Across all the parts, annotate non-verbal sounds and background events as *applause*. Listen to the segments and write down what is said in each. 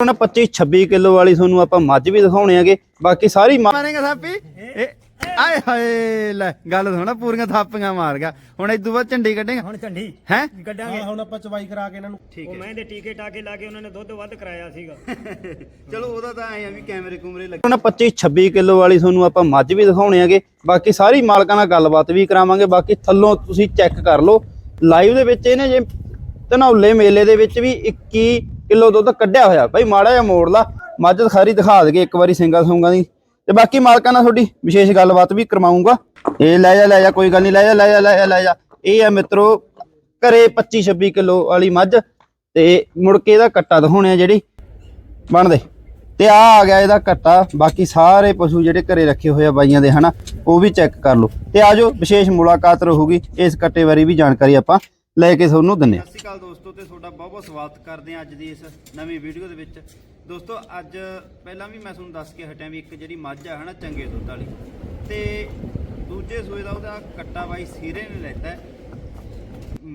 ਹੁਣ 25 26 ਕਿਲੋ ਵਾਲੀ ਤੁਹਾਨੂੰ ਆਪਾਂ ਮੱਝ ਵੀ ਦਿਖਾਉਣੇ ਆਗੇ ਬਾਕੀ ਸਾਰੀ ਮਾਰੇਗਾ ਥਾਪੀ? ਇਹ ਆਏ ਹਾਏ ਲੈ ਗੱਲ ਸੁਣਾ ਪੂਰੀਆਂ ਥਾਪੀਆਂ ਮਾਰ ਗਿਆ। ਹੁਣ ਇਦੋਂ ਬਾਅਦ ਝੰਡੀ ਕੱਢੇਗਾ। ਹੁਣ ਝੰਡੀ ਹੈ? ਕੱਢਾਂਗੇ। ਹੁਣ ਆਪਾਂ ਚਵਾਈ ਕਰਾ ਕੇ ਇਹਨਾਂ ਨੂੰ। ਠੀਕ ਉਹ ਹੈ। ਮੈਂ ਦੇ ਟੀਕੇ ਟਾਕੇ ਲਾ ਕੇ ਉਹਨਾਂ ਨੇ ਦੁੱਧ ਵੱਧ ਕਰਾਇਆ ਸੀਗਾ। *laughs* ਚਲੋ ਉਹਦਾ ਤਾਂ ਐ ਆ ਵੀ ਕੈਮਰੇ ਕੁਮਰੇ ਲੱਗੇ। ਹੁਣ 25 26 ਕਿਲੋ ਵਾਲੀ ਤੁਹਾਨੂੰ ਆਪਾਂ ਮੱਝ ਵੀ ਦਿਖਾਉਣੇ ਆਗੇ ਬਾਕੀ ਸਾਰੀ ਮਾਲਕਾਂ ਨਾਲ ਗੱਲਬਾਤ ਵੀ ਕਰਾਵਾਂਗੇ। ਬਾਕੀ ਥੱਲੋਂ ਤੁਸੀਂ ਚੈੱਕ ਕਰ ਲਓ। ਲਾਈਵ ਦੇ ਵਿੱਚ ਇਹਨੇ ਜੇ ਧਨੌਲੇ ਮੇਲੇ ਦੇ ਵਿੱਚ ਵੀ 21 ਕਿਲੋ ਦੁੱਧ ਕੱਢਿਆ ਹੋਇਆ। ਭਾਈ ਮਾੜਾ ਜਿਹਾ ਮੋੜ ਲਾ। ਮੱਝ ਖਾਰੀ ਦਿਖਾ ਦਗੇ ਇੱਕ ਵਾਰੀ ਸਿੰਗਾ ਸੂੰਗਾ ਦੀ। ਤੇ ਬਾਕੀ ਮਾਲਕਾਂ ਨਾਲ ਤੁਹਾਡੀ ਵਿਸ਼ੇਸ਼ ਗੱਲਬਾਤ ਵੀ ਕਰਵਾਉਂਗਾ। ਇਹ ਲੈ ਜਾ ਲੈ ਜਾ, ਕੋਈ ਗੱਲ ਨਹੀਂ, ਲੈ ਜਾ ਲੈ ਜਾ ਲੈ ਜਾ ਲੈ ਜਾ। ਇਹ ਆ ਮਿੱਤਰੋ, ਘਰੇ 25 26 ਕਿਲੋ ਵਾਲੀ ਮੱਝ। ਤੇ ਮੁੜ ਕੇ ਇਹਦਾ ਕੱਟਾ ਦਿਖਾਉਣੇ ਆ ਜਿਹੜੀ। ਬਣਦੇ। ਤੇ ਆ ਆ ਗਿਆ ਇਹਦਾ ਕੱਟਾ। ਬਾਕੀ ਸਾਰੇ ਪਸ਼ੂ ਜਿਹੜੇ ਘਰੇ ਰੱਖੇ ਹੋਏ ਆ ਬਾਈਆਂ ਦੇ, ਹਨਾ, ਉਹ ਵੀ ਚੈੱਕ ਕਰ ਲਓ। ਤੇ ਆਜੋ ਵਿਸ਼ੇਸ਼ ਮੁਲਾਕਾਤ ਰਹੂਗੀ। ਇਸ ਕੱਟੇ ਬਾਰੇ ਵੀ ਜਾਣਕਾਰੀ ਆਪਾਂ ਲੈ ਕੇ ਤੁਹਾਨੂੰ ਦਿੰਨੇ ਸਤਿ ਸ਼੍ਰੀ ਅਕਾਲ ਦੋਸਤੋ ਤੇ ਤੁਹਾਡਾ ਬਹੁਤ ਬਹੁਤ ਸਵਾਗਤ ਕਰਦੇ ਹਾਂ ਅੱਜ ਦੀ ਇਸ ਨਵੀਂ ਵੀਡੀਓ ਦੇ ਵਿੱਚ। ਦੋਸਤੋ ਅੱਜ ਪਹਿਲਾਂ ਵੀ ਮੈਂ ਤੁਹਾਨੂੰ ਦੱਸ ਕੇ ਹਟਿਆ ਵੀ ਇੱਕ ਜਿਹੜੀ ਮੱਝ ਆ ਹਨਾ ਚੰਗੇ ਦੁੱਧ ਵਾਲੀ। ਤੇ ਦੂਜੇ ਸੂਏ ਦਾ ਉਹਦਾ ਕੱਟਾ ਬਾਈ ਸੀਰੇ ਨੇ ਲੈਤਾ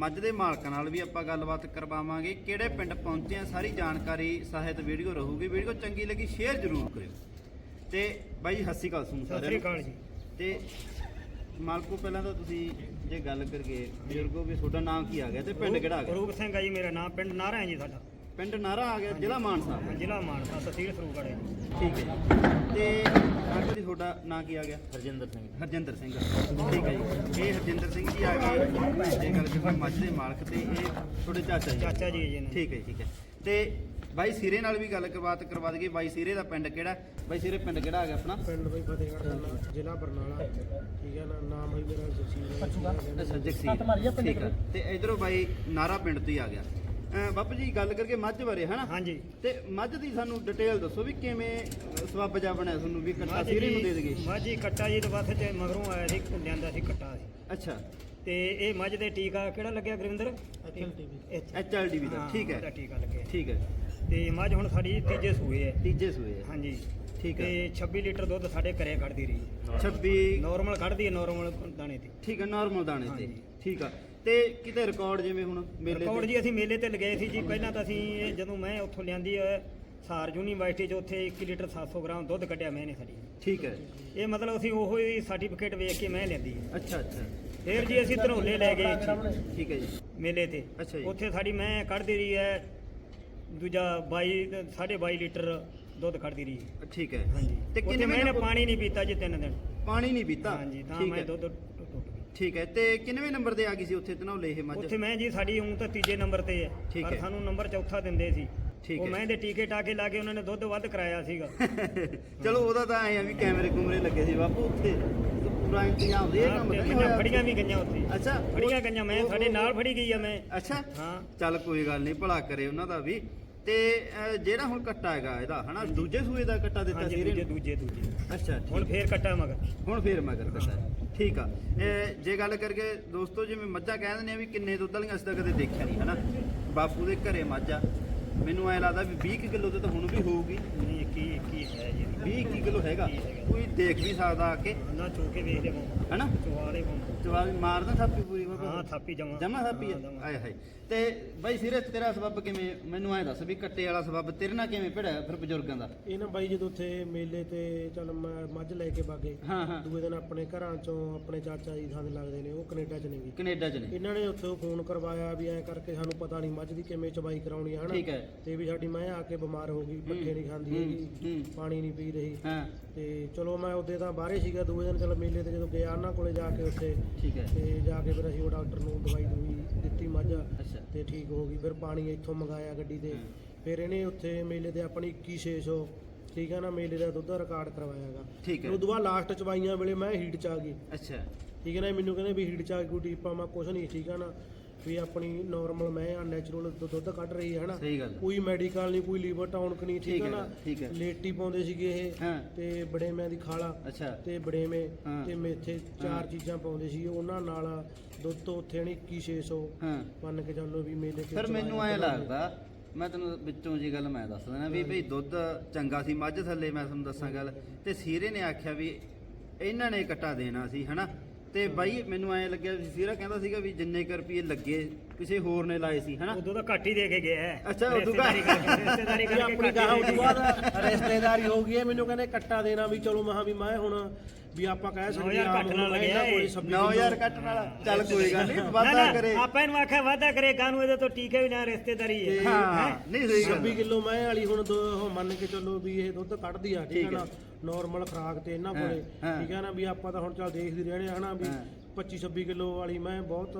ਮੱਝ ਦੇ ਮਾਲਕਾਂ ਨਾਲ ਵੀ ਆਪਾਂ ਗੱਲਬਾਤ ਕਰਵਾਵਾਂਗੇ। ਕਿਹੜੇ ਪਿੰਡ ਪਹੁੰਚੇ ਆ ਸਾਰੀ ਜਾਣਕਾਰੀ ਸਹਾਇਤ ਵੀਡੀਓ ਰਹੂਗੀ। ਵੀਡੀਓ ਚੰਗੀ ਲੱਗੀ ਸ਼ੇਅਰ ਜ਼ਰੂਰ ਕਰਿਓ। ਤੇ ਬਾਈ ਜੀ, ਸਤਿ ਸ਼੍ਰੀ ਅਕਾਲ ਤੁਹਾਨੂੰ ਸਤਿ ਸਾਰਿਆਂ ਸ੍ਰੀ ਨੂੰ। ਅਕਾਲ ਜੀ। ਤੇ ਮਾਲਕੋ ਪਹਿਲਾਂ ਤਾਂ ਤੁਸੀਂ ਜੇ ਗੱਲ ਕਰੀਏ ਬਜ਼ੁਰਗੋ ਵੀ ਤੁਹਾਡਾ ਨਾਮ ਕੀ ਆ ਗਿਆ ਤੇ ਪਿੰਡ ਕਿਹੜਾ ਆ ਗਿਆ? ਰੂਪ ਸਿੰਘ ਆ ਜੀ ਮੇਰਾ ਨਾਮ ਪਿੰਡ ਨਾਰਾ ਹੈ ਜੀ ਸਾਡਾ। ਪਿੰਡ ਨਾਰਾ ਆ ਗਿਆ ਜ਼ਿਲ੍ਹਾ ਮਾਨਸਾ ਜ਼ਿਲ੍ਹਾ ਮਾਨਸਾ ਤਹਿਸੀਲ ਸਰੂਗੜ੍ਹ ਹੈ ਠੀਕ ਹੈ ਤੇ ਅੰਕਲ ਜੀ ਤੁਹਾਡਾ ਨਾਂ ਕੀ ਆ ਗਿਆ? ਹਰਜਿੰਦਰ ਸਿੰਘ। ਹਰਜਿੰਦਰ ਸਿੰਘ। ਠੀਕ ਹੈ ਜੀ। ਇਹ ਹਰਜਿੰਦਰ ਸਿੰਘ ਜੀ ਆ ਗਏ। ਜੇ ਗੱਲ ਕਰੀਏ ਮੱਝ ਦੇ ਮਾਲਕ ਤੇ ਇਹ ਤੁਹਾਡੇ ਚਾਚਾ ਜੀ। ਚਾਚਾ ਜੀ ਜੀ ਨੇ। ਠੀਕ ਹੈ ਜੀ, ਠੀਕ ਹੈ। ਤੇ ਬਾਈ ਸੀਰੇ ਨਾਲ ਵੀ ਗੱਲ ਕਰਵਾਤ ਕਰਵਾ ਦਈਏ। ਬਾਈ ਸੀਰੇ ਦਾ ਪਿੰਡ ਕਿਹੜਾ? ਬਾਈ ਸੀਰੇ ਪਿੰਡ ਕਿਹੜਾ ਆ ਗਿਆ ਆਪਣਾ? ਪਿੰਡ ਬਈ ਫਤਿਹਗੜ੍ਹ ਦਾ ਜ਼ਿਲ੍ਹਾ ਬਰਨਾਲਾ। ਠੀਕ ਹੈ ਨਾ? ਨਾਮ ਹੈ ਮੇਰਾ ਜਸੀਰ ਅੱਛਾ ਜਗਸੀਰ। ਠੀਕ ਹੈ ਤੇ ਇਧਰੋਂ ਬਾਈ ਨਾਰਾ ਪਿੰਡ ਤੋਂ ਹੀ ਆ ਗਿਆ। ਬਾਪੂ ਜੀ ਗੱਲ ਕਰਕੇ ਮੱਝ ਬਾਰੇ ਹਨਾ? ਹਾਂਜੀ। ਤੇ ਮੱਝ ਦੀ ਸਾਨੂੰ ਡਿਟੇਲ ਦੱਸੋ ਵੀ ਕਿਵੇਂ ਸਬੱਬ ਜਾ ਬਣਿਆ ਤੁਹਾਨੂੰ ਵੀ ਕੱਟਾ ਸੀਰੇ ਨੂੰ ਦੇ ਦੇਗੇ ਮਾਝੀ ਕੱਟਾ ਜੀ ਤੋਂ ਬਸ ਤੇ ਮਗਰੋਂ ਆਇਆ ਸੀ ਲਿਆਂਦਾ ਸੀ ਕੱਟਾ ਸੀ। ਅੱਛਾ। ਤੇ ਇਹ ਮੱਝ ਦੇ ਟੀਕਾ ਕਿਹੜਾ ਲੱਗਿਆ ਗੁਰਵਿੰਦਰ HLTV ਐਚਐਲਡੀਵੀ ਦਾ। ਠੀਕ ਹੈ। ਟੀਕਾ ਲੱਗਿਆ। ਠੀਕ ਹੈ। ਤੇ ਮੱਝ ਹੁਣ ਸਾਡੀ ਤੀਜੇ ਸੂਏ ਹੈ। ਤੀਜੇ ਸੂਏ ਆ। ਹਾਂਜੀ। ਠੀਕ ਹੈ। ਤੇ 26 ਲੀਟਰ ਦੁੱਧ ਸਾਡੇ ਘਰੇ ਕੱਢਦੀ ਰਹੀ। 26 ਨਾਰਮਲ ਕੱਢਦੀ ਹੈ ਨਾਰਮਲ ਦਾਣੇ ਤੇ। ਠੀਕ ਹੈ ਨਾਰਮਲ ਦਾਣੇ ਤੇ। ਹਾਂਜੀ। ਠੀਕ ਆ। ਤੇ ਕਿਤੇ ਰਿਕਾਰਡ ਜਿਵੇਂ ਹੁਣ ਮੇਲੇ ਰਿਕਾਰਡ ਜੀ ਅਸੀਂ ਮੇਲੇ ਤੇ ਲਗਾਏ ਸੀ ਜੀ। ਪਹਿਲਾਂ ਤਾਂ ਅਸੀਂ ਇਹ ਜਦੋਂ ਮੈਂ ਉੱਥੋਂ ਲਿਆਂਦੀ ਹੈ ਸਾਰ ਯੂਨੀਵਰਸਿਟੀ 'ਚ ਉੱਥੇ 1 ਲੀਟਰ 700 ਗ੍ਰਾਮ ਦੁੱਧ ਕੱਢਿਆ ਮੈਂ ਨੇ ਸਾਡੀ। ਠੀਕ ਹੈ। ਇਹ ਮਤਲਬ ਅਸੀਂ ਉਹੋ ਹੀ ਸਰਟੀਫਿਕੇਟ ਵੇਖ ਕੇ ਮੈਂ ਲੈਂਦੀ ਹੈ ਅੱਛਾ ਅੱਛਾ। ਫਿਰ ਜੀ ਅਸੀਂ ਧਰੋਲੇ ਲੈ ਗਏ। ਇੱਥੇ ਠੀਕ ਹੈ ਜੀ। ਮੇਲੇ ਤੇ। ਅੱਛਾ ਜੀ। ਉੱਥੇ ਸਾਡੀ ਮੈਂ ਕੱਢਦੀ ਰਹੀ ਹੈ ਦੂਜਾ 22 22.5 ਲੀਟਰ ਦੁੱਧ ਕੱਢਦੀ ਰਹੀ। ਠੀਕ ਹੈ। ਹਾਂਜੀ। ਤੇ ਕਿੰਨੇ ਮਹੀਨੇ ਪਾਣੀ ਨਹੀਂ ਪੀਤਾ ਜੀ ਤਿੰਨ ਦਿਨ। ਪਾਣੀ ਨਹੀਂ ਪੀਤਾ? ਹਾਂਜੀ ਤਾਂ ਮੈਂ ਦੁੱਧ ਠੀਕ ਹੈ। ਤੇ ਕਿੰਨਵੇਂ ਨੰਬਰ ਤੇ ਆ ਗਈ ਸੀ ਉੱਥੇ ਤਨੌਲੇ ਇਹ ਮੱਝ? ਉੱਥੇ ਮੈਂ ਜੀ ਸਾਡੀ ਉਂ ਤਾਂ ਤੀਜੇ ਨੰਬਰ ਤੇ ਹੈ। ਪਰ। ਸਾਨੂੰ ਨੰਬਰ ਚੌਥਾ ਦਿੰਦੇ ਸੀ। ਠੀਕ ਉਹ ਹੈ। ਮੈਂ ਦੇ ਟੀਕੇ ਟਾਕੇ ਲਾ ਕੇ ਉਹਨਾਂ ਨੇ ਦੁੱਧ ਵੱਧ ਕਰਾਇਆ ਸੀਗਾ। *laughs* ਚਲੋ ਉਹਦਾ ਤਾਂ ਐ ਆ ਵੀ ਕੈਮਰੇ ਕੁਮਰੇ ਲੱਗੇ ਸੀ ਬਾਪੂ ਉੱਥੇ। ਪੂਰਾ ਇੰਤਜ਼ਾਮ ਦੇ ਕੰਮ ਨਹੀਂ ਫੜੀਆਂ ਵੀ ਗਈਆਂ ਉੱਥੇ। ਅੱਛਾ ਫੜੀਆਂ ਗਈਆਂ ਮੈਂ ਉਹ- ਸਾਡੇ ਨਾਲ ਫੜੀ ਗਈ ਆ ਮੈਂ। ਅੱਛਾ। ਹਾਂ। ਚੱਲ ਕੋਈ ਗੱਲ ਨਹੀਂ ਭਲਾ ਕਰੇ ਉਹਨਾਂ ਦਾ ਵੀ। ਤੇ ਅਹ, ਜਿਹੜਾ ਹੁਣ ਕੱਟਾ ਹੈਗਾ ਇਹਦਾ ਹਨਾ? ਦੂਜੇ ਸੂਏ ਦਾ ਕੱਟਾ ਦਿੱਤਾ ਹਾਂਜੀ ਸੀ ਦੂਜੇ ਇਹਨੇ? ਦੂਜੇ ਦੂਜੇ। ਅੱਛਾ ਹੁਣ ਠੀਕ ਫੇਰ ਕੱਟਾ ਮਗਰ। ਹੁਣ ਫੇਰ ਮਗਰ ਕੱਟਾ। ਠੀਕ ਆ। ਇਹ ਜੇ ਗੱਲ ਕਰਕੇ ਦੋਸਤੋ ਜਿਵੇਂ ਮੱਝਾਂ ਕਹਿ ਦਿੰਦੇ ਆ ਵੀ ਕਿੰਨੇ ਦੁੱਧ ਵਾਲੀਆਂ ਅਸੀਂ ਤਾਂ ਕਦੇ ਦੇਖਿਆ ਨਹੀਂ ਹਨਾ? ਬਾਪੂ ਦੇ ਘਰੇ ਮੱਝ ਆ। ਮੈਨੂੰ ਐ ਲੱਗਦਾ ਵੀ 20 ਕਿਲੋ ਤੇ ਤਾਂ ਹੁਣ ਵੀ ਹੋਊਗੀ। ਨਹੀਂ ਇੱਕ ਹੀ ਹੈ ਜੀ। 20 ਕਿਲੋ ਹੈਗਾ। ਕੋਈ ਦੇਖ ਵੀ ਸਕਦਾ ਆ ਕੇ। ਨਾ ਚੋ ਕੇ ਵੇਖ ਲਿਓ ਹਨਾ? ਚਵਾ ਦੇ ਜਵਾਬ ਮਾਰਦਾ ਥਾਪੀ ਪੂਰੀ ਬਾਬਾ ਹਾਂ ਥਾਪੀ ਜਮਾ। ਜਮਾ ਥਾਪੀ ਆਏ ਹਾਏ। ਤੇ ਬਾਈ ਸਿਰਤ ਤੇਰਾ ਸਬੱਬ ਕਿਵੇਂ? ਮੈਨੂੰ ਐ ਦੱਸ ਵੀ ਕੱਟੇ ਵਾਲਾ ਸਬੱਬ ਤੇਰੇ ਨਾਲ ਕਿਵੇਂ ਭਿੜਿਆ ਫਿਰ ਬਜ਼ੁਰਗਾਂ ਦਾ? ਇਹ ਨਾ ਬਾਈ ਜਦੋਂ ਉੱਥੇ ਮੇਲੇ ਤੇ ਚੱਲ ਮੈਂ ਮੱਝ ਲੈ ਕੇ ਬਾਗੇ ਹਾਂ ਹਾਂ। ਦੂਏ ਦਿਨ ਆਪਣੇ ਘਰਾਂ ਚੋਂ ਆਪਣੇ ਚਾਚਾ ਜੀ ਥਾਂ ਦੇ ਲੱਗਦੇ ਨੇ ਉਹ ਕੈਨੇਡਾ ਚ ਨੇ ਵੀ। ਕੈਨੇਡਾ ਚ ਨੇ। ਇਹਨਾਂ ਨੇ ਉੱਥੇ ਫੋਨ ਕਰਵਾਇਆ ਵੀ ਐਂ ਕਰਕੇ ਸਾਨੂੰ ਪਤਾ ਨਹੀਂ ਮੱਝ ਦੀ ਕਿਵੇਂ ਚਬਾਈ ਕਰਾਉਣੀ ਹੈ ਹਨਾ? ਠੀਕ ਹੈ। ਤੇ ਵੀ ਸਾਡੀ ਮੈਂ ਆ ਕੇ ਬਿਮਾਰ ਹੋ ਗਈ ਪੱਠੇ ਨਹੀਂ ਖਾਂਦੀ ਹੂੰ, ਹੈਗੀ ਹੂੰ। ਪਾਣੀ ਨਹੀਂ ਪੀ ਰਹੀ। ਹਾਂ। ਤੇ ਚਲੋ ਮੈਂ ਉਹਦੇ ਤਾਂ ਬਾਹਰੇ ਸੀਗਾ ਦੂਏ ਦਿਨ ਚਲ ਮੇਲੇ ਤੇ ਜਦੋਂ ਗਿਆ ਉਹਨਾਂ ਕੋਲੇ ਜਾ ਕੇ ਉੱਥੇ। ਠੀਕ ਹੈ। ਤੇ ਜਾ ਕੇ ਫਿਰ ਅਸੀਂ ਉਹ ਡਾਕਟਰ ਨੂੰ ਦਵਾਈ ਦੂਈ ਦਿੱਤੀ ਮੱਝ। ਅੱਛਾ। ਤੇ ਠੀਕ ਹੋ ਗਈ ਫਿਰ ਪਾਣੀ ਇੱਥੋਂ ਮੰਗਾਇਆ ਗੱਡੀ ਤੇ। ਫਿਰ ਇਹਨੇ ਉੱਥੇ ਮੇਲੇ ਤੇ ਆਪਣੀ 21600 ਠੀਕ ਹੈ ਨਾ ਮੇਲੇ ਦਾ ਦੁੱਧ ਰਿਕਾਰਡ ਕਰਵਾਇਆਗਾ। ਠੀਕ ਹੈ। ਉਦੋਂ ਬਾਅਦ ਲਾਸਟ ਚਵਾਈਆਂ ਵੇਲੇ ਮੈਂ ਹੀਟ ਚ ਆ ਗਈ। ਅੱਛਾ। ਠੀਕ ਹੈ ਨਾ ਮੈਨੂੰ ਕਹਿੰਦੇ ਵੀ ਹੀਟ ਚ ਆ ਗਈ ਕੋਈ ਟੀਪਾ ਮੈਂ ਕੁਛ ਨਹੀਂ ਠੀਕ ਹੈ ਨਾ। ਵੀ ਆਪਣੀ ਨਾਰਮਲ ਮੈਂ ਆ ਨੈਚੁਰਲ ਦੁੱਧ ਕੱਢ ਰਹੀ ਹੈ ਨਾ ਸਹੀ ਗੱਲ ਕੋਈ ਮੈਡੀਕਲ ਨਹੀਂ ਕੋਈ ਲੀਵਰ ਟਾਊਨਕ ਨਹੀਂ ਠੀਕ ਹੈ ਨਾ? ਠੀਕ ਹੈ। ਲੇਟੀ ਪਾਉਂਦੇ ਸੀਗੇ ਇਹ ਤੇ ਬੜੇਮਿਆਂ ਦੀ ਖਾਲਾ ਤੇ ਬੜੇਵੇਂ। ਤੇ ਮੇਥੇ ਚਾਰ। ਚੀਜ਼ਾਂ ਪਾਉਂਦੇ ਸੀ ਉਹਨਾਂ ਨਾਲ ਦੁੱਧ ਤੋਂ ਉੱਥੇ ਨਹੀਂ 2100 ਹਾਂ। ਮੰਨ ਕੇ ਚੱਲੋ ਵੀ ਮੇਲੇ ਤੇ ਫਿਰ ਮੈਨੂੰ ਐ ਲੱਗਦਾ ਮੈਂ ਤੈਨੂੰ ਵਿੱਚੋਂ ਜੀ ਗੱਲ ਮੈਂ ਦੱਸ ਦਿੰਦਾ ਵੀ ਭਈ ਦੁੱਧ ਚੰਗਾ ਸੀ ਮੱਝ ਥੱਲੇ ਮੈਂ ਤੁਹਾਨੂੰ ਦੱਸਾਂ ਗੱਲ ਤੇ ਸੀਰੇ ਨੇ ਆਖਿਆ ਵੀ ਇਹਨਾਂ ਨੇ ਕੱਟਾ ਦੇਣਾ ਸੀ ਹਨਾ? ਤੇ ਬਾਈ ਮੈਨੂੰ ਐ ਲੱਗਿਆ ਵੀ ਸੀਰਾ ਕਹਿੰਦਾ ਸੀਗਾ ਵੀ ਜਿੰਨੇ ਕੁ ਰੁਪਏ ਲੱਗੇ ਕਿਸੇ ਹੋਰ ਨੇ ਲਾਏ ਸੀ ਹਨਾ ਉਦੋਂ ਤਾਂ ਘੱਟ ਹੀ ਦੇ ਕੇ ਗਿਆ ਹੈ ਅੱਛਾ, ਉਦੋਂ ਘੱਟ। ਰਿਸ਼ਤੇਦਾਰੀ ਕਰਕੇ ਆਪਣੀ ਗਾਹਾਂ ਦੇ ਤੋਂ ਕੇ ਬਾਅਦ ਰਿਸ਼ਤੇਦਾਰੀ ਹੋ ਗਈ ਹੈ ਮੈਨੂੰ ਕਹਿੰਦੇ ਕੱਟਾ ਦੇਣਾ ਵੀ ਚਲੋ ਮਹਾ ਵੀ ਮੈਂ ਹੁਣ ਵੀ ਆਪਾਂ ਕਹਿ ਸਕਦੇ ਨੌ ਆਮ ਕੱਟ ਨਾਲ ਲੱਗਿਆ ਇਹ। 26 9000 ਕੱਟਣ ਵਾਲਾ ਚੱਲ ਕੋਈ ਗੱਲ ਨਹੀਂ ਨਾ, ਵਾਦਾ ਨਾ, ਕਰੇ ਆਪਾਂ ਇਹਨੂੰ ਆਖਿਆ ਵਾਦਾ ਕਰੇ ਕਾਨੂੰ ਇਹਦੇ ਤੋਂ ਟੀਕੇ ਵੀ ਨਾ ਰਿਸ਼ਤੇਦਾਰੀ ਹੈ ਹਾਂ? ਨਹੀਂ ਸਹੀ ਗੱਲ 26 ਕਿਲੋ ਮੈਂ ਵਾਲੀ ਹੁਣ ਮੰਨ ਕੇ ਚੱਲੋ ਵੀ ਇਹ ਦੁੱਧ ਕੱਢਦੀ ਆ ਠੀਕ ਹੈ ਨਾ ਨਾਰਮਲ ਖਰਾਕ ਤੇ ਇਹਨਾਂ ਕੋਲੇ। ਠੀਕ ਹੈ ਨਾ ਵੀ ਆਪਾਂ ਤਾਂ ਹੁਣ ਚੱਲ ਦੇਖਦੇ ਰਹਿਣੇ ਆ ਹਨਾ ਵੀ ਹਾਂ। 25 26 ਕਿਲੋ ਵਾਲੀ ਮੈਂ ਬਹੁਤ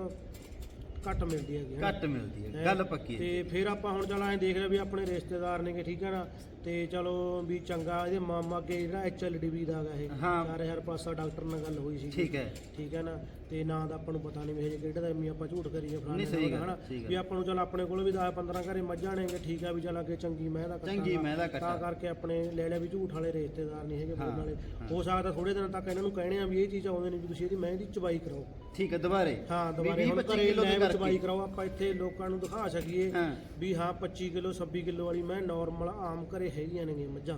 ਘੱਟ ਮਿਲਦੀ ਹੈਗੀ। ਘੱਟ ਮਿਲਦੀ ਹੈ ਗੱਲ ਪੱਕੀ ਹੈ ਤੇ ਫਿਰ ਆਪਾਂ ਹੁਣ ਚੱਲ ਐਂ ਦੇਖ ਰਹੇ ਵੀ ਆਪਣੇ ਰਿਸ਼ਤੇਦਾਰ ਨੇਗੇ ਠੀਕ ਹੈ ਨਾ? ਤੇ ਚਲੋ ਵੀ ਚੰਗਾ ਇਹਦੇ ਮਾਮਾ ਅੱਗੇ ਜਿਹੜਾ ਐਚਐਲਡੀਬੀ ਦਾ ਹੈਗਾ ਇਹ ਹਾਂ। 4000 ਪਾਸਾ ਡਾਕਟਰ ਨਾਲ ਗੱਲ ਹੋਈ ਸੀ ਠੀਕ ਹੈ। ਠੀਕ ਹੈ ਨਾ? ਤੇ ਨਾਂ ਦਾ ਆਪਾਂ ਨੂੰ ਪਤਾ ਨਹੀਂ ਵੀ ਕਿਹੜਾ ਦਾ ਐਵੇਂ ਆਪਾਂ ਝੂਠ ਕਰੀਏ ਫਲਾਣੇ ਨਹੀਂ, ਸਹੀ ਦਾ ਗੱਲ, ਹਨਾ? ਸਹੀ ਗੱਲ। ਵੀ ਆਪਾਂ ਨੂੰ ਚੱਲ ਆਪਣੇ ਕੋਲ ਵੀ 10 15 ਘਰੇ ਮੱਝਾਂ ਨੇਗੇ ਠੀਕ ਆ ਵੀ ਚੱਲ ਅੱਗੇ ਚੰਗੀ ਮੈਂ ਦਾ ਚੰਗੀ ਮਹਿ ਦਾ ਕੱਟਾ। ਤਾਂ ਕਰਕੇ ਆਪਣੇ ਲੈ ਲਿਆ ਵੀ ਝੂਠ ਵਾਲੇ ਰਿਸ਼ਤੇਦਾਰ ਨਹੀਂ ਹੈਗੇ ਹਾਂ, ਬੋਲਣ ਵਾਲੇ। ਹਾਂ। ਹੋ ਸਕਦਾ ਥੋੜੇ ਦਿਨ ਤੱਕ ਇਹਨਾਂ ਨੂੰ ਕਹਿਣੇ ਆ ਵੀ ਇਹ ਚੀਜ਼ ਆਉਂਦੇ ਨਹੀਂ ਵੀ ਤੁਸੀਂ ਇਹਦੀ ਮੈਂ ਦੀ ਚਬਾਈ ਕਰਾਓ। ਠੀਕ ਹੈ ਦੁਬਾਰੇ। ਹਾਂ ਵੀ ਦੁਬਾਰੇ 20 ਹੁਣ 25 ਘਰੇ ਕਿਲੋ ਲੈ ਦੇ ਕਰਕੇ। ਕਰਾਓ ਆਪਾਂ ਇੱਥੇ ਲੋਕਾਂ ਨੂੰ ਦਿਖਾ ਸਕੀਏ ਹਾਂ। ਵੀ ਹਾਂ 25 ਕਿਲੋ 26 ਕਿਲੋ ਵਾਲੀ ਮੈਂ ਨਾਰਮਲ ਆਮ ਘਰੇ ਹੈਗੀਆਂ ਨੇਗੀਆਂ ਮੱਝਾਂ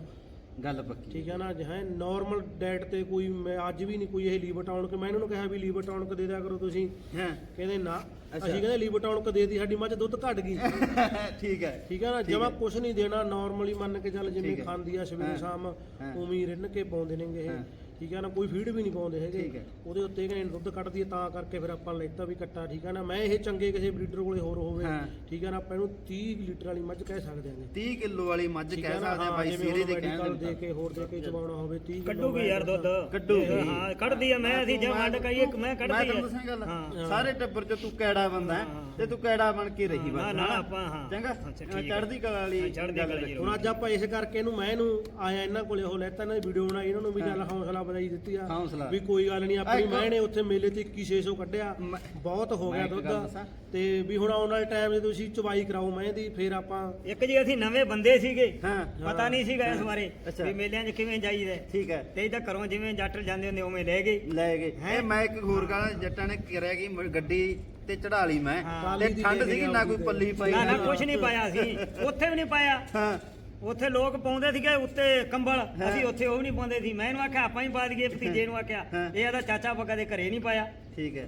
ਗੱਲ ਪੱਕੀ ਠੀਕ ਹੈ ਨਾ ਹੈ ਨਾਰਮਲ ਡਾਈਟ ਤੇ ਕੋਈ ਮੈਂ ਅੱਜ ਵੀ ਨਹੀਂ ਕੋਈ ਇਹ ਲੀਵਰ ਟਾਉਨਕ ਮੈਂ ਇਹਨਾਂ ਨੂੰ ਕਿਹਾ ਵੀ ਲੀਵਰ ਟਾਉਨਕ ਦੇ ਦਿਆ ਕਰੋ ਤੁਸੀਂ ਹਾਂ ਕਹਿੰਦੇ ਨਾ। ਅਸੀਂ ਕਹਿੰਦੇ ਲੀਵਰ ਟਾਉਨਕ ਦੇ ਦੀ ਸਾਡੀ ਮੱਝ ਦੁੱਧ ਘਟ ਗਈ *laughs* ਠੀਕ ਹੈ ਠੀਕ ਹੈ ਨਾ ਜਮਾ। ਕੁਛ ਨਹੀਂ ਦੇਣਾ ਨਾਰਮਲੀ ਮੰਨ ਕੇ ਚੱਲ ਜਿਵੇਂ। ਖਾਂਦੀ ਆ। ਸਵੇਰੇ ਸ਼ਾਮ। ਉਵੇਂ ਹੀ ਰਿੰਨ ਕੇ ਪਾਉਂਦੇ ਨੇਗੇ ਇਹ। ਠੀਕ ਹੈ ਨਾ ਕੋਈ ਫੀਡ ਵੀ ਨਹੀਂ ਪਾਉਂਦੇ ਠੀਕ ਹੈਗੇ ਹੈ। ਉਹਦੇ ਉੱਤੇ ਕਹਿੰਦੇ ਦੁੱਧ ਕੱਢਦੀ ਹੈ ਤਾਂ ਕਰਕੇ ਫਿਰ ਆਪਾਂ ਲੈਤਾ ਵੀ ਕੱਟਾ ਠੀਕ ਹੈ ਨਾ ਮੈਂ ਇਹ ਚੰਗੇ ਕਿਸੇ ਬਰੀਡਰ ਕੋਲੇ ਹੋਰ ਹੋਵੇ ਹਾਂ। ਠੀਕ ਹੈ ਨਾ ਆਪਾਂ ਇਹਨੂੰ 30 ਲੀਟਰ ਵਾਲੀ ਮੱਝ ਕਹਿ ਸਕਦੇ ਹਾਂ 30 ਕਿਲੋ ਵਾਲੀ ਮੱਝ ਠੀਕ ਕਹਿ ਹੈ ਨਾ ਸਕਦੇ ਆ ਹਾਂ, ਬਾਈ ਜਿਵੇਂ ਸੀਰੇ ਹੁਣ ਦੇ ਕਹਿਣ medical ਦੇ ਦੇ ਕੇ ਹੋਰ ਦੇ ਕੇ ਚਵਾਉਣਾ ਹੋਵੇ 30 ਕਿਲੋ ਕੱਢੂਗੀ ਯਾਰ ਦੁੱਧ ਕੱਢੂਗੀ। ਹਾਂ ਕੱਢਦੀ ਆ ਮੈਂ ਅਸੀਂ ਜੇ ਵੰਡ ਕਰੀਏ ਮੈਂ ਮੈਂ ਕੱਢਦੀ ਤੈਨੂੰ ਦੱਸਾਂ ਗੱਲ ਹਾਂ। ਸਾਰੇ ਟੱਬਰ ਚ ਤੂੰ ਕੈੜਾ ਬੰਦਾ ਹੈ ਹਾਂ। ਤੇ ਤੂੰ ਕੈੜਾ ਬਣ ਕੇ ਰਹੀ ਬਸ ਨਾ, ਹਨਾ? ਆਪਾਂ, ਹਾਂ। ਚੰਗਾ ਅੱਛਾ, ਠੀਕ ਹੈ। ਚੜ੍ਹਦੀ ਕਲਾ ਵਾਲੀ ਹਾਂ, ਚੜ੍ਹਦੀ ਕਲਾ ਜੀ। ਹੁਣ ਅੱਜ ਆਪਾਂ ਇਸ ਕਰਕੇ ਇਹਨੂੰ ਮੈਂ ਇਹਨੂੰ ਆਇਆ ਇਹਨਾਂ ਕੋਲੇ ਉਹ ਲੈਤਾ ਇਹਨਾਂ ਦੀ ਵੀਡੀਓ ਬਣਾਈ ਇਹਨਾਂ ਨੂੰ ਵੀ ਚੱਲ ਹੌਸਲਾ ਵਧਾਈ ਦਿੱਤੀ ਆ। ਹੌਸਲਾ। ਵੀ ਕੋਈ ਗੱਲ ਨਹੀਂ ਆਪਣੀ ਇੱਕ- ਮੈਂ ਨੇ ਉੱਥੇ ਮੇਲੇ ਤੇ 2100 ਕੱਢਿਆ। ਮੈਂ- ਬਹੁਤ ਹੋ ਮੈਂ ਗਿਆ ਇੱਕ ਦੁੱਧ। ਗੱਲ ਦੱਸਾਂ? ਤੇ ਵੀ ਹੁਣ ਆਉਣ ਵਾਲੇ ਟਾਈਮ 'ਚ ਤੁਸੀਂ ਚਵਾਈ ਕਰਾਓ ਮੈਂ ਦੀ ਫਿਰ ਆਪਾਂ ਇੱਕ ਜੀ ਅਸੀਂ ਨਵੇਂ ਬੰਦੇ ਸੀਗੇ। ਹਾਂ। ਪਤਾ ਨਹੀਂ ਸੀਗਾ ਇਸ ਬਾਰੇ ਅੱਛਾ। ਵੀ ਮੇਲਿਆਂ 'ਚ ਕਿਵੇਂ ਜਾਈਦਾ। ਠੀਕ ਹੈ। ਤੇ ਇਹਦਾ ਘਰੋਂ ਜਿਵੇਂ ਜੱਟ ਜਾਂਦੇ ਹੁੰਦੇ ਉਵੇਂ ਲੈ ਗਏ। ਲੈ ਗਏ। ਇਹ ਮੈਂ ਇੱਕ ਹੋਰ ਗੱਲ ਜੱਟਾਂ ਨੇ ਕਰਿਆ ਕਿ? ਮ- ਗੱਡੀ ਤੇ ਚੜਾ ਲਈ ਮੈਂ। ਹਾਂ। ਤੇ ਠੰਡ ਸੀਗੀ ਨਾ ਕੋਈ ਪੱਲੀ ਪਾਈ ਨਾ ਨਾ ਕੁਝ ਨਹੀਂ ਪਾਇਆ ਸੀ ਉੱਥੇ ਵੀ ਨਹੀਂ ਪਾਇਆ। ਹਾਂ। ਉੱਥੇ ਲੋਕ ਪਾਉਂਦੇ ਸੀਗੇ ਉੱਤੇ ਕੰਬਲ। ਅਸੀਂ ਉੱਥੇ ਉਹ ਵੀ ਨਹੀਂ ਪਾਉਂਦੇ ਸੀ। ਮੈਂ ਇਹਨੂੰ ਆਖਿਆ ਆਪਾਂ ਹੀ ਪਾ ਦਈਏ ਭਤੀਜੇ ਨੂੰ ਆਖਿਆ। ਇਹ ਆਦਾ ਚਾਚਾ ਪੱਕਾ ਦੇ ਘਰੇ ਨਹੀਂ ਪਾਇਆ। ਠੀਕ ਹੈ।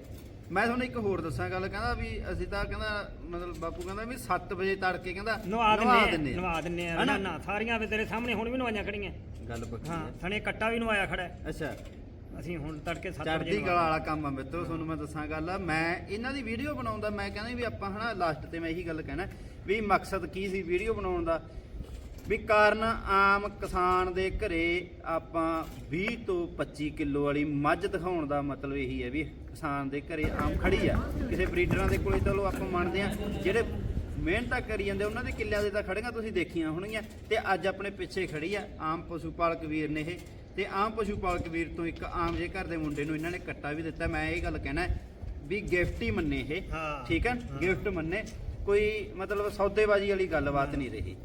ਮੈਂ ਤੁਹਾਨੂੰ ਇੱਕ ਹੋਰ ਦੱਸਾਂ ਗੱਲ ਕਹਿੰਦਾ ਵੀ ਅਸੀਂ ਤਾਂ ਕਹਿੰਦਾ ਮਤਲਬ ਬਾਪੂ ਕਹਿੰਦਾ ਵੀ 7 ਵਜੇ ਤੜਕੇ ਕਹਿੰਦਾ ਨਵਾ ਦਿੰਨੇ ਆ। ਨਵਾ ਦਿੰਨੇ ਆ? ਨਾ ਨਾ ਸਾਰੀਆਂ ਵੀ ਤੇਰੇ ਸਾਹਮਣੇ ਹੁਣ ਵੀ ਨਵਾਈਆਂ ਖੜੀਆਂ। ਗੱਲ ਪੱਕੀ ਹਾਂ ਸਣੇ ਕੱਟਾ ਵੀ ਨਵਾਇਆ ਖੜਾ। ਅੱਛਾ। ਅਸੀਂ ਹੁਣ ਤੜਕੇ 7 ਵਜੇ ਚੜ੍ਹਦੀ ਕਲਾ ਵਾਲਾ ਕੰਮ ਆ ਮਿੱਤਰੋ ਤੁਹਾਨੂੰ ਮੈਂ ਦੱਸਾਂ ਗੱਲ ਮੈਂ ਇਹਨਾਂ ਦੀ ਵੀਡੀਓ ਬਣਾਉਂਦਾ ਮੈਂ ਕਹਿੰਦਾ ਵੀ ਆਪਾਂ ਹਨਾ ਲਾਸਟ ਤੇ ਮੈਂ ਇਹੀ ਗੱਲ ਕਹਿਣਾ ਵੀ ਮਕਸਦ ਕੀ ਸੀ ਵੀਡੀਓ ਬਣਾਉਣ ਦਾ? ਵੀ ਕਾਰਨ ਆਮ ਕਿਸਾਨ ਦੇ ਘਰੇ ਆਪਾਂ 20 ਤੋਂ 25 ਕਿਲੋ ਵਾਲੀ ਮੱਝ ਦਿਖਾਉਣ ਦਾ ਮਤਲਬ ਇਹੀ ਹੈ ਵੀ ਕਿਸਾਨ ਦੇ ਘਰੇ ਆਮ ਖੜੀ ਆ। ਕਿਸੇ ਬਰੀਡਰਾਂ ਦੇ ਕੋਲੇ ਚਲੋ ਆਪਾਂ ਮੰਨਦੇ ਆ ਜਿਹੜੇ ਮਿਹਨਤਾਂ ਕਰੀ ਜਾਂਦੇ ਉਹਨਾਂ ਦੇ ਕਿੱਲਿਆਂ ਦੇ ਤਾਂ ਖੜੀਆਂ ਤੁਸੀਂ ਦੇਖੀਆਂ ਹੋਣਗੀਆਂ। ਤੇ ਅੱਜ ਆਪਣੇ ਪਿੱਛੇ ਖੜੀ ਆ ਆਮ ਪਸ਼ੂ ਪਾਲਕ ਵੀਰ ਨੇ ਇਹ। ਤੇ ਆਮ ਪਸ਼ੂ ਪਾਲਕ ਵੀਰ ਤੋਂ ਇੱਕ ਆਮ ਜੇ ਘਰ ਦੇ ਮੁੰਡੇ ਨੂੰ ਇਹਨਾਂ ਨੇ ਕੱਟਾ ਵੀ ਦਿੱਤਾ। ਮੈਂ ਇਹ ਗੱਲ ਕਹਿਣਾ ਵੀ ਗਿਫਟ ਹੀ ਮੰਨੇ ਇਹ। ਠੀਕ ਹੈ। ਗਿਫਟ ਮੰਨੇ। ਕੋਈ ਮਤਲਬ ਸੌਦੇਬਾਜ਼ੀ ਵਾਲੀ ਗੱਲਬਾਤ ਨਹੀਂ ਰਹੀ।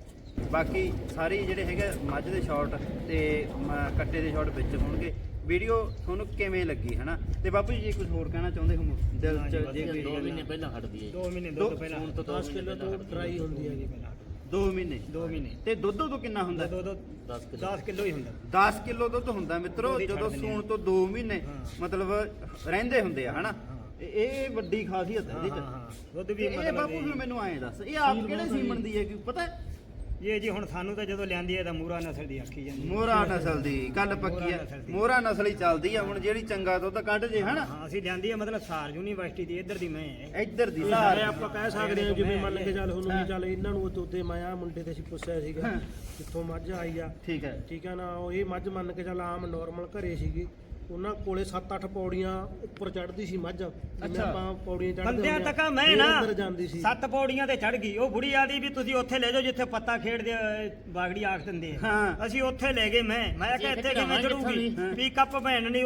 ਬਾਕੀ ਸਾਰੀ ਜਿਹੜੇ ਹੈਗੇ ਮੱਝ ਦੇ ਸ਼ਾਟ ਤੇ ਮ- ਕੱਟੇ ਦੇ ਸ਼ਾਟ ਵਿੱਚ ਹੋਣਗੇ। ਵੀਡੀਓ ਤੁਹਾਨੂੰ ਕਿਵੇਂ ਲੱਗੀ ਹਨਾ? ਤੇ ਬਾਪੂ ਜੀ ਜੇ ਕੁਝ ਹੋਰ ਕਹਿਣਾ ਚਾਹੁੰਦੇ ਹੋ ਦਿਲ ਚ ਜੇ ਕੋਈ ਦੋ ਮਹੀਨੇ ਪਹਿਲਾਂ ਹਟਦੀ ਹੈ ਦੋ ਮਹੀਨੇ ਦੋ- ਦੁੱਧ ਪਹਿਲਾਂ ਹੁਣ ਤੋਂ 10 ਕਿਲੋ ਤੋਂ ਡਰਾਈ ਹੁੰਦੀ ਹੈਗੀ 2 ਮਹੀਨੇ? ਦੋ ਮਹੀਨੇ। ਤੇ ਦੁੱਧ ਤੋਂ ਕਿੰਨਾ ਹੁੰਦਾ? ਦੋ ਦੋ 10 ਕਿਲੋ। 10 ਕਿਲੋ ਹੀ ਹੁੰਦਾ। 10 ਕਿਲੋ ਦੁੱਧ ਹੁੰਦਾ ਮਿੱਤਰੋ ਉਹਦੀ ਛੱਡ ਜਦੋਂ ਸੂਣ ਤੋਂ 2 ਮਹੀਨੇ ਹਾਂ। ਮਤਲਬ ਰਹਿੰਦੇ ਹੁੰਦੇ ਆ ਹਨਾ? ਹਾਂ। ਇਹ- ਇਹ ਵੱਡੀ ਖਾਸੀਅਤ ਹੈ ਇਹਦੇ ਹਾਂ ਚ ਹਾਂ। ਦੁੱਧ ਤੇ ਵੀ ਇਹ ਮਤਲਬ ਬਾਪੂ ਫਿਰ ਮੈਨੂੰ ਆਏ ਦੱਸ ਇਹ ਆਪ ਕਿਹੜੇ ਸੀਮਨ ਦੀ ਹੈ ਕਿ ਪਤਾ ਇਹ ਜੀ ਹੁਣ ਸਾਨੂੰ ਤਾਂ ਜਦੋਂ ਲਿਆਂਦੀ ਹੈ ਤਾਂ ਮੂਰਾ ਨਸਲ ਦੀ ਆਖੀ ਜਾਂਦੀ ਹੈ। ਮੋਰਾ ਨਸਲ ਦੀ ਗੱਲ ਪੱਕੀ ਮੋਹਰਾ ਹੈ ਨਸਲ ਦੀ। ਨਸਲ ਹੀ ਚੱਲਦੀ ਆ ਹੁਣ ਜਿਹੜੀ ਚੰਗਾ ਦੁੱਧ ਕੱਢ ਜੇ ਹਨਾ ਹਾਂ ਅਸੀਂ ਲਿਆਂਦੀ ਹੈ ਮਤਲਬ ਸਾਰ ਯੂਨੀਵਰਸਿਟੀ ਦੀ ਇੱਧਰ ਦੀ ਮੈਂ ਹੈ ਇੱਧਰ ਦੀ ਸਾਰ ਸਾਰੇ ਆਪਾਂ ਕਹਿ ਸਕਦੇ ਹਾਂ ਜਿਵੇਂ ਮੰਨ ਕੇ ਚੱਲ ਹੁਣ। ਵੀ ਚੱਲ ਇਹਨਾਂ ਨੂੰ ਉੱਤੇ ਮੈਂ ਆ ਮੁੰਡੇ ਤੇ ਅਸੀਂ ਪੁੱਛਿਆ ਸੀਗਾ ਹਾਂ। ਕਿੱਥੋਂ ਮੱਝ ਆਈ ਆ ਠੀਕ ਹੈ ਠੀਕ ਹੈ ਨਾ ਉਹ ਇਹ ਮੱਝ ਮੰਨ ਕੇ ਚੱਲ ਆਮ ਨਾਰਮਲ ਘਰੇ ਸੀਗੀ ਉਹਨਾਂ ਕੋਲੇ 7-8 ਪੌੜੀਆਂ ਉੱਪਰ ਚੜ੍ਹਦੀ ਸੀ ਮੱਝ ਜਿਵੇਂ ਅੱਛਾ। ਆਪਾਂ ਪੌੜੀਆਂ ਚੜ੍ਹਦੇ ਬੰਦਿਆਂ ਹੁੰਦੇ ਆ, ਤੱਕ ਮੈਂ ਨਾ ਅੰਦਰ ਜਾਂਦੀ ਸੀ। ਸੱਤ ਪੌੜੀਆਂ ਤੇ ਚੜ ਗਈ। ਉਹ ਬੁੜੀ ਆਦੀ ਵੀ ਤੁਸੀਂ ਉੱਥੇ ਲੈ ਜਾਓ ਜਿੱਥੇ ਪੱਤਾ ਖੇਡਦੇ ਅਹ, ਬਾਗੜੀ ਆਖ ਦਿੰਦੇ ਆ। ਹਾਂ। ਅਸੀਂ ਉੱਥੇ ਲੈ ਗਏ ਮੈਂ। ਮੈਂ ਕਿਹਾ ਇੱਥੇ ਕਿਵੇਂ ਚੜੂਗੀ ਵੀ ਕੱਪ ਭੈਣ ਨੇ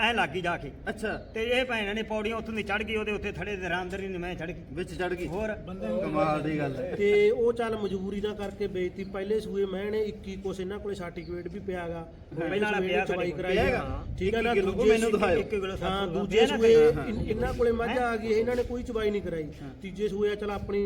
ਐ ਲੱਗੀ ਜਾ ਕੇ। ਅੱਛਾ। ਤੇ ਇਹ ਭੈਣ ਨੇ ਪੌੜੀਆਂ ਉੱਥੋਂ ਦੀ ਚੜ ਗਈ ਉਹਦੇ ਉੱਤੇ ਥੜੇ ਦੇ ਰਾਮਦਰੀ ਨੇ ਮੈਂ ਚੜ ਗਈ। ਵਿੱਚ ਚੜ ਗਈ। ਹੋਰ? ਕਮਾਲ ਦੀ ਗੱਲ ਹੈ। ਤੇ ਉਹ ਚੱਲ ਮਜਬੂਰੀ ਨਾ ਕਰਕੇ ਵੇਚਤੀ ਪਹਿਲੇ ਸੂਏ ਮੈਂ ਨੇ 21 ਕੁਛ ਇਹਨਾਂ ਕੋਲੇ ਸਰਟੀਫਿਕੇਟ ਵੀ ਪਿਆਗਾ ਪਹਿਲਾਂ ਵਾਲਾ ਪਿਆ ਸਾਡੇ ਕਰਾਈ ਪਿਆ ਹੈਗਾ? ਠੀਕ ਹੈ ਨਾ ਦੂਜੇ ਮੈਨੂੰ ਦਿਖਾਇਓ। ਇੱਕ ਕਿਲੋ ਹਾਂ ਦੂਜੇ ਸੂਏ ਇਹਨਾਂ ਕੋਲੇ ਮੱਝ ਆ ਗਈ ਇਹਨਾਂ ਨੇ ਕੋਈ ਚਵਾਈ ਨਹੀਂ ਕਰਾਈ। ਤੀਜੇ ਸੂਏ ਆ ਚਲ ਆਪਣੀ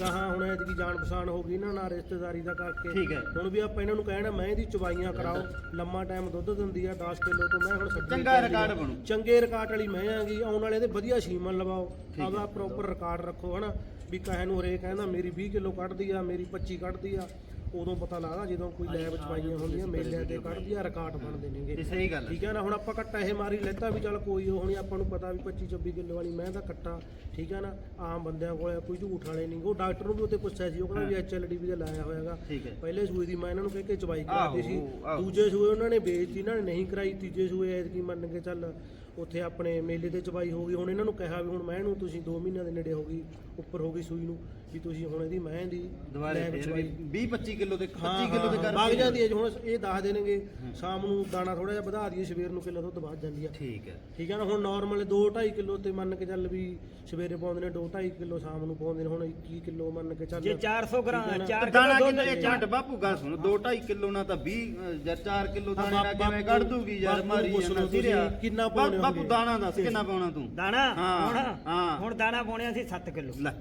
ਗਾਹਾਂ ਹੁਣ ਐਤਕੀ ਜਾਣ ਪਛਾਣ ਹੋ ਗਈ ਇਹਨਾਂ ਨਾਲ ਰਿਸ਼ਤੇਦਾਰੀ ਦਾ ਕਰਕੇ। ਠੀਕ ਹੈ। ਹੁਣ ਵੀ ਆਪਾਂ ਇਹਨਾਂ ਨੂੰ ਕਹਿਣਾ ਮੈਂ ਇਹਦੀ ਚਵਾਈਆਂ ਕਰਾਓ ਲੰਮਾ ਟਾਈਮ ਦੁੱਧ ਦਿੰਦੀ ਆ 10 ਕਿਲੋ ਤੋਂ ਮੈਂ ਹੁਣ ਚੰਗਾ ਆ। ਰਿਕਾਰਡ ਬਣੂ। ਚੰਗੇ ਰਿਕਾਰਡ ਵਾਲੀ ਮੈਂ ਆਂਗੀ ਆਉਣ ਵਾਲੇ ਦੇ ਵਧੀਆ ਸੀਮਨ ਲਵਾਓ। ਆਪਦਾ ਪ੍ਰੋਪਰ ਰਿਕਾਰਡ ਰੱਖੋ ਹਨਾ? ਵੀ ਕਾਹੇ ਨੂੰ ਹਰੇ ਕਹਿੰਦਾ ਮੇਰੀ 20 ਕਿਲੋ ਕੱਢਦੀ ਆ ਮੇਰੀ 25 ਕੱਢਦੀ ਆ। ਉਦੋਂ ਪਤਾ ਲੱਗਦਾ ਜਦੋਂ ਕੋਈ ਲੈਬ ਚਵਾਈਆਂ ਹੁੰਦੀਆਂ ਮੇਲਿਆਂ ਤੇ ਕੱਢਦੀ ਆ। ਰਿਕਾਰਡ ਬਣਦੇ ਨੇਗੇ। ਇਹ ਸਹੀ ਗੱਲ ਠੀਕ ਹੈ ਨਾ ਹੁਣ ਆਪਾਂ ਕੱਟਾ ਇਹ ਮਾਰੀ ਲੈਤਾ ਵੀ ਚੱਲ ਕੋਈ ਉਹ ਨਹੀਂ ਆਪਾਂ ਨੂੰ ਪਤਾ ਵੀ 25 26 ਕਿਲੋ ਵਾਲੀ ਮੈਂ ਦਾ ਕੱਟਾ ਠੀਕ ਹੈ ਨਾ ਆਮ ਬੰਦਿਆਂ ਕੋਲੇ ਕੋਈ ਝੂਠ ਵਾਲੇ ਨਹੀਂ। ਉਹ ਡਾਕਟਰ ਨੂੰ ਵੀ ਉੱਤੇ ਪੁੱਛਿਆ ਸੀ ਉਹ ਕਹਿੰਦਾ ਵੀ ਐਚਐਲਡੀ ਦਾ ਲਾਇਆ ਹੋਇਆਗਾ। ਪਹਿਲੇ ਸੂਏ ਦੀ ਮੈਂ ਇਹਨਾਂ ਨੂੰ ਕਹਿ ਕੇ ਚਵਾਈ ਕਰਾਤੀ ਸੀ। ਦੂਜੇ ਸੂਏ ਉਹਨਾਂ ਨੇ ਵੇਚਤੀ ਇਹਨਾਂ ਨੇ ਨਹੀਂ ਕਰਾਈ ਤੀਜੇ ਸੂਏ ਐਤਕੀ ਮੰਨ ਕੇ ਚੱਲ ਉੱਥੇ ਆਪਣੇ ਮੇਲੇ ਤੇ ਚਵਾਈ ਹੋ ਗਈ। ਹੁਣ ਇਹਨਾਂ ਨੂੰ ਕਿਹਾ ਵੀ ਹੁਣ ਮੈਂ ਨੂੰ ਤੁਸੀਂ 2 ਮਹੀਨਿਆਂ ਦੇ ਨੇੜੇ ਹੋ ਗਈ ਉੱਪਰ ਹੋ ਗਈ ਸੂਈ ਨੂੰ। ਵੀ ਤੁਸੀਂ ਹੁਣ ਇਹਦੀ ਮੈਂ ਦੀ ਦੁਬਾਰੇ ਲੈਬ ਫੇਰ ਚਵਾਈ 20 25 ਕਿਲੋ ਤੇ 25 ਹਾਂ ਕਿਲੋ ਤੇ ਕਰ ਵਗ ਜਾਂਦੀ ਹੈ ਜੀ, ਹੁਣ ਇਹ ਦੱਸ ਦੇਣਗੇ ਸ਼ਾਮ ਨੂੰ ਦਾਣਾ ਥੋੜਾ ਜਿਹਾ ਵਧਾ ਦਈਏ ਸਵੇਰ ਨੂੰ ਕਿਲੋ ਦੁੱਧ ਵੱਧ ਜਾਂਦੀ ਆ। ਠੀਕ ਹੈ। ਠੀਕ ਹੈ ਨਾ ਹੁਣ ਨਾਰਮਲ 2 2.5 ਕਿਲੋ ਤੇ ਮੰਨ ਕੇ ਚੱਲ ਵੀ ਸਵੇਰੇ ਪਾਉਂਦੇ ਨੇ 2 2.5 ਕਿਲੋ ਸ਼ਾਮ ਨੂੰ ਪਾਉਂਦੇ ਨੇ ਹੁਣ 21 ਕਿਲੋ ਮੰਨ ਕੇ ਚੱਲ ਜੇ 400 ਗ੍ਰਾਮ ਠੀਕ ਹੈ ਨਾ। 4 ਦਾਣਾ ਕਿਲੋ ਕਿੰਨਾ ਇੱਕ ਮਿੰਟ ਬਾਪੂ ਗੱਲ ਸੁਣੋ 2 2.5 ਕਿਲੋ ਨਾਲ ਤਾਂ 20 ਅ, ਜਾਂ 4 ਕਿਲੋ ਦਾਣੇ ਨਾਲ ਕਿਵੇਂ ਕੱਢ ਦੂਗੀ ਯਾਰ ਬਾਪੂ ਮਾਰੀ ਪੁੱਛ ਲਓ ਜਾਂਦਾ ਸਿਰਿਆ। ਕਿੰਨਾ ਪਾਉਣੇ ਬਾਪੂ ਹੋਣਗੇ? ਦਾਣਾ ਦੱਸ ਕਿੰਨਾ ਪਾਉਣਾ ਤੂੰ? ਦਾਣਾ? ਹਾਂ, ਹੁਣ ਹਾਂ। ਹੁਣ ਦਾਣਾ ਪਾਉਣਿਆ ਸੀ 7 ਕਿਲੋ। ਲੈ।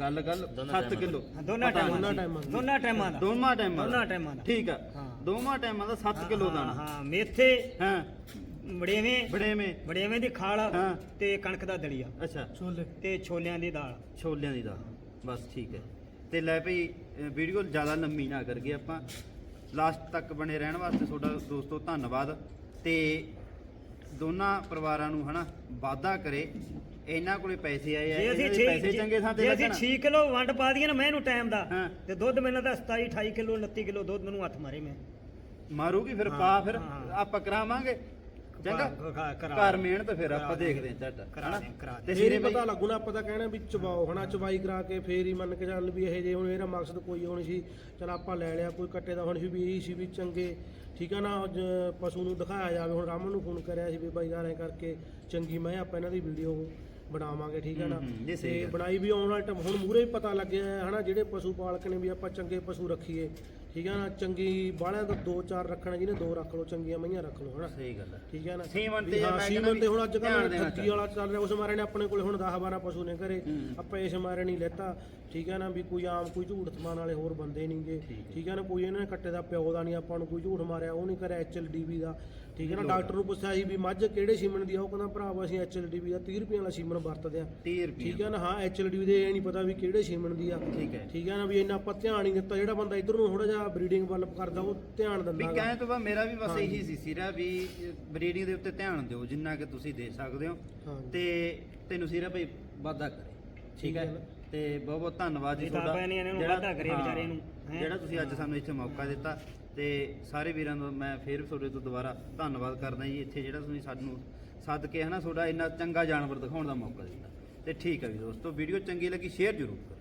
ਗੱਲ ਗੱਲ 7 ਕਿਲੋ ਦੋਨਾਂ ਟਾਈਮਾਂ ਦੋਨਾਂ ਦਾ ਟਾਈਮਾਂ ਦਾ। ਦੋਨਾਂ ਟਾਈਮਾਂ ਦਾ। ਦੋਵਾਂ ਟਾਈਮਾਂ ਦੋਨਾਂ ਟਾਈਮਾਂ ਦਾ। ਠੀਕ ਆ। ਹਾਂ। ਦੋਵਾਂ ਟਾਈਮਾਂ ਦਾ 7 ਕਿਲੋ ਦਾਣਾ। ਹਾਂ ਮੇਥੇ ਹਾਂ। ਮੜੇਵੇਂ ਬੜੇਵੇਂ ਮੜੇਵੇਂ ਦੀ ਖਾਲ ਹਾਂ। ਤੇ ਕਣਕ ਦਾ ਦਲੀਆ। ਅੱਛਾ। ਛੋਲੇ। ਤੇ ਛੋਲਿਆਂ ਦੀ ਦਾਲ। ਛੋਲਿਆਂ ਦੀ ਦਾਲ। ਬਸ ਠੀਕ ਹੈ। ਤੇ ਲੈ ਭਈ ਵੀਡੀਓ ਜ਼ਿਆਦਾ ਲੰਮੀ ਨਾ ਕਰਗੇ ਆਪਾਂ। ਲਾਸਟ ਤੱਕ ਬਣੇ ਰਹਿਣ ਵਾਸਤੇ ਤੁਹਾਡਾ ਦੋਸਤੋ ਧੰਨਵਾਦ। ਤੇ ਦੋਨਾਂ ਪਰਿਵਾਰਾਂ ਨੂੰ ਹਨਾ ਵਾਅਦਾ ਕਰੇ ਇਹਨਾਂ ਕੋਲੇ ਪੈਸੇ ਆਏ ਆ ਜੇ ਅਸੀਂ ਇਹਨਾਂ ਦੇ ਛੇ- ਪੈਸੇ ਚੰਗੇ ਥਾਂ ਤੇ ਜੇ ਅਸੀਂ ਲੱਗਣ 6 ਕਿਲੋ ਵੰਡ ਪਾ ਦਈਏ ਨਾ ਮੈਂ ਇਹਨੂੰ ਟਾਈਮ ਦਾ ਹਾਂ। ਤੇ ਦੁੱਧ ਮੈਨੂੰ ਤਾਂ 27 28 ਕਿਲੋ 29 ਕਿਲੋ ਦੁੱਧ ਮੈਨੂੰ ਹੱਥ ਮਾਰੇ ਮੈਂ ਮਾਰੂਗੀ ਫਿਰ ਪਾ ਫਿਰ ਹਾਂ। ਆਪਾਂ ਕਰਾਵਾਂਗੇ ਚੰਗਾ। ਘਰ ਮਿਹਨਤ ਫਿਰ ਆਪਾਂ ਦੇਖਦੇ ਹਾਂ ਝੱਟ ਹਨਾ? ਤੇ ਫੇਰ ਸਿਰੇ ਹੀ ਪਤਾ ਲੱਗੂ ਨਾ ਆਪਾਂ ਤਾਂ ਕਹਿਣਾ ਵੀ ਚਵਾਓ ਹਨਾ? ਚਵਾਈ ਕਰਾ ਕੇ ਫੇਰ ਹੀ ਮੰਨ ਕੇ ਚੱਲ ਵੀ ਇਹ ਜੇ ਹੁਣ ਇਹਦਾ ਮਕਸਦ ਕੋਈ ਹੋਣੀ ਸੀ ਚਲ ਆਪਾਂ ਲੈ ਲਿਆ ਕੋਈ ਕੱਟੇ ਦਾ ਹੁਣ ਸੀ ਵੀ ਇਹੀ ਸੀ ਵੀ ਚੰਗੇ ਠੀਕ ਆ ਨਾ? ਅੱਜ ਪਸ਼ੂ ਨੂੰ ਦਿਖਾਇਆ ਜਾਵੇ ਹੁਣ ਰਾਮਨ ਨੂੰ ਫੋਨ ਕਰਿਆ ਸੀ ਵੀ ਬਾਈ ਯਾਰ ਐ ਕਰਕੇ ਚੰਗੀ ਮੈਂ ਆਪਾਂ ਇਹਨਾਂ ਦੀ ਵੀਡੀਓ ਬਣਾਵਾਂਗੇ ਠੀਕ ਆ ਨਾ? ਹੂੰ, ਹੂੰ, ਇਹ ਸਹੀ ਤੇ ਗੱਲ। ਬਣਾਈ ਵੀ ਆਉਣ ਵਾਲੇ ਟਾਈਮ ਹੁਣ ਮੂਰੇ ਵੀ ਪਤਾ ਲੱਗਿਆ ਹੈ ਹਨਾ? ਜਿਹੜੇ ਪਸ਼ੂ ਪਾਲਕ ਨੇ ਵੀ ਆਪਾਂ ਚੰਗੇ ਪਸ਼ੂ ਰੱਖੀਏ ਠੀਕ ਆ ਨਾ ਚੰਗੀ ਬਾਹਲਿਆਂ ਤੋਂ ਦੋ ਚਾਰ ਰੱਖਣਾ ਜਿਹਨੇ ਦੋ ਰੱਖ ਲਓ ਚੰਗੀਆਂ ਮਈਆਂ ਰੱਖ ਲਓ ਹਨਾ ਸਹੀ ਗੱਲ ਹੈ ਠੀਕ ਹੈ ਨਾ ਸੀਮਨ ਤੇ ਹਾਂ, ਮੈਂ ਸੀਮਨ ਤੇ ਹੁਣ ਅੱਜ ਕੱਲ੍ਹ ਠੱਗੀ ਵਾਲਾ ਚੱਲ ਰਿਹਾ ਉਸ ਮਾਰੇ ਨੇ ਆਪਣੇ ਕੋਲ ਹੁਣ 10 12 ਪਸ਼ੂ ਨੇ ਘਰੇ ਹੂੰ। ਆਪਾਂ ਇਸ ਮਾਰੇ ਨਹੀਂ ਲੈਤਾ ਠੀਕ ਹੈ ਨਾ ਵੀ ਕੋਈ ਆਮ ਕੋਈ ਝੂਠ ਸਮਾਨ ਵਾਲੇ ਹੋਰ ਬੰਦੇ ਨਹੀਂਗੇ ਹੈ। ਠੀਕ ਹੈ ਨਾ ਕੋਈ ਇਹਨਾਂ ਨੇ ਕੱਟੇ ਦਾ ਪਿਓ ਦਾ ਨਹੀਂ ਆਪਾਂ ਨੂੰ ਕੋਈ ਝੂਠ ਮਾਰਿਆ ਉਹ ਨਹੀਂ ਕਰਿਆ ਐਚਐਲਡੀਬੀ ਦਾ ਠੀਕ ਹੈ ਨਾ ਡਾਕਟਰ ਨੂੰ ਪੁੱਛਿਆ ਸੀ ਵੀ ਮੱਝ ਕਿਹੜੇ ਸੀਮਨ ਦੀ ਆ? ਉਹ ਕਹਿੰਦਾ ਭਰਾਵਾ ਅਸੀਂ ਐਚਐਲਡੀਬੀ ਦਾ 30 ਰੁਪਏ ਵਾਲਾ ਸੀਮਨ ਵਰਤਦੇ ਆ। 30 ਰੁਪਏ ਠੀਕ ਹੈ ਨਾ ਹਾਂ ਐਚਐਲਡੀਬੀ ਦੇ ਇਹ ਨਹੀਂ ਪਤਾ ਵੀ ਕਿਹੜੇ ਸੀਮਨ ਦੀ ਆ। ਠੀਕ ਹੈ। ਠੀਕ ਹੈ ਨਾ ਵੀ ਇੰਨਾ ਆਪਾਂ ਧਿਆਨ ਨਹੀਂ ਦਿੱਤਾ ਜਿਹੜਾ ਬੰਦਾ ਇਧਰ ਨੂੰ ਥੋੜਾ ਜਿਹਾ ਬਰੀਡਿੰਗ ਵੱਲ ਕਰਦਾ ਉਹ ਧਿਆਨ ਵੀ ਦਿੰਦਾ ਗਾ। ਕਹਿਣ ਤੋਂ ਬਾਅਦ ਮੇਰਾ ਵੀ ਬਸ। ਇਹੀ ਸੀ ਸਿਰਾ ਵੀ ਬਰੀਡਿੰਗ ਦੇ ਉੱਤੇ ਧਿਆਨ ਦਿਓ ਜਿੰਨਾ ਕਿ ਤੁਸੀਂ ਦੇ ਸਕਦੇ ਹੋ। ਹਾਂ ਤੇ ਤੈਨੂੰ ਸਿਰਾ ਭਾਈ ਵਾਦਾ ਕਰੇ। ਠੀਕ ਹੈ। ਹੈ। ਤੇ ਬਹੁਤ ਬਹੁਤ ਧੰਨਵਾਦ ਜੀ ਤੁਹਾਡਾ। ਵਾਧਾ ਹਾਂ, ਹੈਂ। ਜਿਹੜਾ ਤੁਸੀਂ ਅੱਜ ਸਾਨੂੰ ਇੱਥੇ ਮੌਕਾ ਦਿੱਤਾ। ਤੇ ਸਾਰੇ ਵੀਰਾਂ ਦਾ ਮੈਂ ਫੇਰ ਤੁਹਾਡੇ ਤੋਂ ਦੁਬਾਰਾ ਧੰਨਵਾਦ ਕਰਦਾ ਜੀ। ਇੱਥੇ ਜਿਹੜਾ ਤੁਸੀਂ ਸਾਨੂੰ ਸੱਦ ਕੇ ਹਨਾ ਤੁਹਾਡਾ ਇੰਨਾ ਚੰਗਾ ਜਾਨਵਰ ਦਿਖਾਉਣ ਦਾ ਮੌਕਾ ਦਿੱਤਾ। ਤੇ ਠੀਕ ਹੈ ਵੀ ਦੋਸਤੋ, ਵੀਡੀਓ ਚੰਗੀ ਲੱਗੀ, ਸ਼ੇਅਰ ਜ਼ਰੂਰ ਕਰੋ।